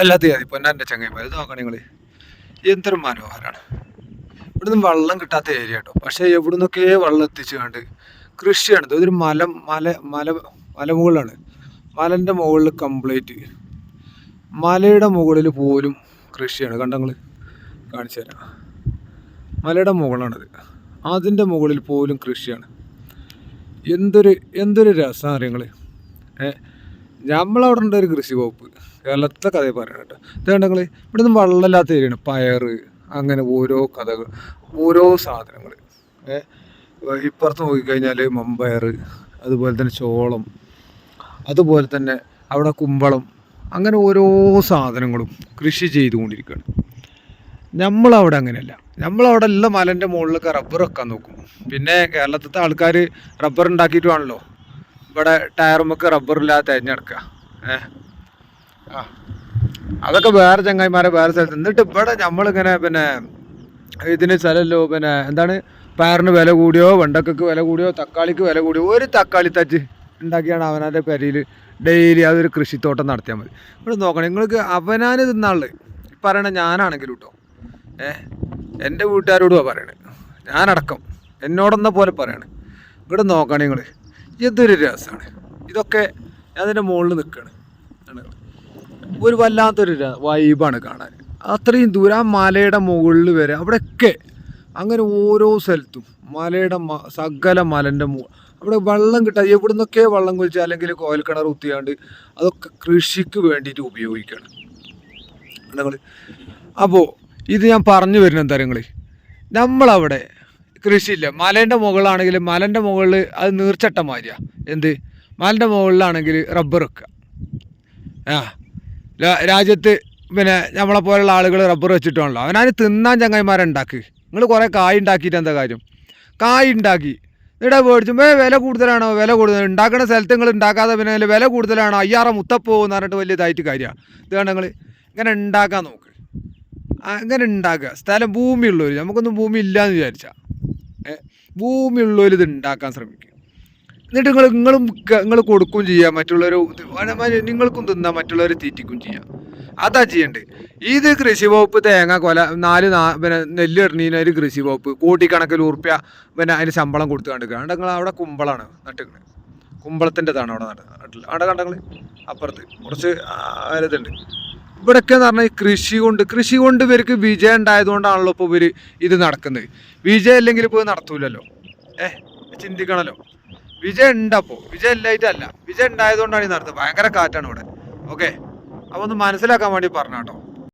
അല്ലാത്ത മതി പൊന്നാന്റെ ചങ്ങായിമാർ ഇത് നോക്കണം നിങ്ങൾ എന്തൊരു മനോഹരമാണ് ഇവിടുന്ന് വെള്ളം കിട്ടാത്ത ഏരിയ കേട്ടോ പക്ഷേ എവിടുന്നൊക്കെ വെള്ളം എത്തിച്ചു കണ്ട് കൃഷിയാണ് ഇതൊരു മല മല മല മലമുകളിലാണ് മലന്റെ മുകളിൽ കംപ്ലീറ്റ് മലയുടെ മുകളിൽ പോലും കൃഷിയാണ്. കണ്ടങ്ങൾ കാണിച്ചു തരാം. മലയുടെ മുകളാണിത്. അതിന്റെ മുകളിൽ പോലും കൃഷിയാണ്. എന്തൊരു എന്തൊരു രസമാണ് അറിയങ്ങൾ ഏ നമ്മളവിടെ ഉണ്ട് ഒരു കൃഷി വകുപ്പ് കേരളത്തിലെ കഥ പറയണം കേട്ടോ. ഇത് കണ്ടങ്ങൾ ഇവിടെ നിന്ന് വെള്ളമില്ലാത്ത ഏരിയയാണ്. പയർ അങ്ങനെ ഓരോ കഥകൾ ഓരോ സാധനങ്ങൾ ഇപ്പുറത്ത് നോക്കിക്കഴിഞ്ഞാൽ മമ്പയർ അതുപോലെ തന്നെ ചോളം അതുപോലെ തന്നെ അവിടെ കുമ്പളം അങ്ങനെ ഓരോ സാധനങ്ങളും കൃഷി ചെയ്തുകൊണ്ടിരിക്കുകയാണ്. നമ്മളവിടെ അങ്ങനെയല്ല. നമ്മളവിടെ എല്ലാം മലന്റെ മുകളിലൊക്കെ റബ്ബർ വെക്കാൻ നോക്കും. പിന്നെ കേരളത്തിലത്തെ ആൾക്കാർ റബ്ബർ ഉണ്ടാക്കിയിട്ടുവാണല്ലോ ഇവിടെ ടയറുമൊക്കെ റബ്ബറില്ലാതെ തിരഞ്ഞെടുക്കുക ഏ? ആ. അതൊക്കെ വേറെ ചങ്ങായിമാരെ വേറെ സ്ഥലത്ത്. എന്നിട്ട് ഇവിടെ നമ്മളിങ്ങനെ പിന്നെ ഇതിന് സ്ഥലമല്ലോ പിന്നെ എന്താണ്? പയറിന് വില കൂടിയോ വെണ്ടക്കക്ക് വില കൂടിയോ തക്കാളിക്ക് വില കൂടിയോ ഒരു തക്കാളി തച്ച് ഉണ്ടാക്കിയാണ് അവനാന്റെ പെരയിൽ ഡെയിലി അതൊരു കൃഷിത്തോട്ടം നടത്തിയാൽ മതി. ഇവിടെ നോക്കണം. നിങ്ങൾക്ക് അവനാന് തിന്നാൾ പറയണ ഞാനാണെങ്കിലും കേട്ടോ ഏ? എന്റെ വീട്ടുകാരോടുമാണ് പറയണത് ഞാനടക്കം. എന്നോടെന്ന പോലെ പറയണേ. ഇവിടെ നോക്കണം നിങ്ങൾ ഇതൊരു രസമാണ് ഇതൊക്കെ അതിന്റെ മുകളിൽ നിൽക്കുകയാണ് ഒരു വല്ലാത്തൊരു വൈബാണ് കാണാൻ. അത്രയും ദൂരം ആ മലയുടെ മുകളിൽ വരെ അവിടെയൊക്കെ അങ്ങനെ ഓരോ സ്ഥലത്തും മലയുടെ മ- സകല മലന്റെ മു അവിടെ വെള്ളം കിട്ടാൻ എവിടെ നിന്നൊക്കെ വെള്ളം കുഴിച്ച് അല്ലെങ്കിൽ കോയൽക്കിണർ കുത്തിയാണ്ട് അതൊക്കെ കൃഷിക്ക് വേണ്ടിയിട്ട് ഉപയോഗിക്കുകയാണ് അപ്പോൾ ഇത് ഞാൻ പറഞ്ഞു വരുന്ന എന്താ നിങ്ങൾ നമ്മളവിടെ കൃഷിയില്ല. മലേന്റെ മുകളിലാണെങ്കിൽ മലന്റെ മുകളിൽ അത് നീർച്ചട്ട മാതിരിയാ. എന്ത്? മലന്റെ മുകളിലാണെങ്കിൽ റബ്ബർ വെക്കുക ആ. രാജ്യത്ത് പിന്നെ നമ്മളെ പോലെയുള്ള ആളുകൾ റബ്ബർ വെച്ചിട്ടാണല്ലോ. അവനതിന് തിന്നാൻ ചങ്ങായിമാരെ ഉണ്ടാക്കി നിങ്ങൾ കുറേ കായ് ഉണ്ടാക്കിയിട്ട് എന്താ കാര്യം? കായ് ഉണ്ടാക്കി ഇവിടെ മേടിച്ചുമ്പോൾ വില കൂടുതലാണോ? വില കൂടുതൽ ഉണ്ടാക്കുന്ന സ്ഥലത്ത് നിങ്ങൾ ഉണ്ടാക്കാതെ പിന്നെ വില കൂടുതലാണോ? അയ്യാറ എന്ന് പറഞ്ഞിട്ട് വലിയ ഇതായിട്ട് കാര്യമാണ് ഇതാണ് ഞങ്ങൾ ഇങ്ങനെ ഉണ്ടാക്കാൻ നോക്ക്. അങ്ങനെ ഉണ്ടാക്കുക സ്ഥലം ഭൂമിയുള്ളവർ നമുക്കൊന്നും ഭൂമി ഇല്ലയെന്ന് വിചാരിച്ചാൽ ഭൂമിയുള്ളവർ ഇത് ഉണ്ടാക്കാൻ ശ്രമിക്കുക എന്നിട്ട് നിങ്ങൾ നിങ്ങളും നിങ്ങൾ കൊടുക്കുകയും ചെയ്യുക മറ്റുള്ളവർ നിങ്ങൾക്കും തിന്നാം മറ്റുള്ളവരെ തീറ്റിക്കും ചെയ്യാം. അതാ ചെയ്യണ്ടേ. ഇത് കൃഷി വകുപ്പ് തേങ്ങ കൊല നാല് പിന്നെ നെല്ല് എറിഞ്ഞ ഒരു കൃഷി വകുപ്പ് കോടിക്കണക്കിന് ഉറുപ്പ്യ പിന്നെ അതിന് ശമ്പളം കൊടുത്ത് കണ്ടിരിക്കുക അവിടെ നിങ്ങൾ അവിടെ കുമ്പളാണ് നട്ടിരിക്കുന്നത് കുമ്പളത്തിന്റെതാണ് അവിടെ നട്ടില്ല അവിടെ കണ്ടങ്ങൾ അപ്പുറത്ത് കുറച്ച് ഇതുണ്ട് ഇവിടെയൊക്കെ എന്ന് പറഞ്ഞാൽ കൃഷി കൊണ്ട് കൃഷി കൊണ്ട് ഇവർക്ക് വിജയം ഉണ്ടായതുകൊണ്ടാണല്ലോ ഇപ്പോൾ ഇവർ ഇത് നടക്കുന്നത്. വിജയം ഇല്ലെങ്കിൽ ഇപ്പോൾ നടത്തൂലല്ലോ. ഏ ചിന്തിക്കണമല്ലോ വിജയം ഉണ്ടപ്പോൾ വിജയം ഇല്ലായിട്ടല്ല. വിജയം ഉണ്ടായതുകൊണ്ടാണ് ഈ നടത്തുന്നത് ഭയങ്കര കാറ്റാണ് ഇവിടെ. ഓക്കെ? അപ്പോൾ ഒന്ന് മനസ്സിലാക്കാൻ വേണ്ടി പറഞ്ഞാട്ടോ.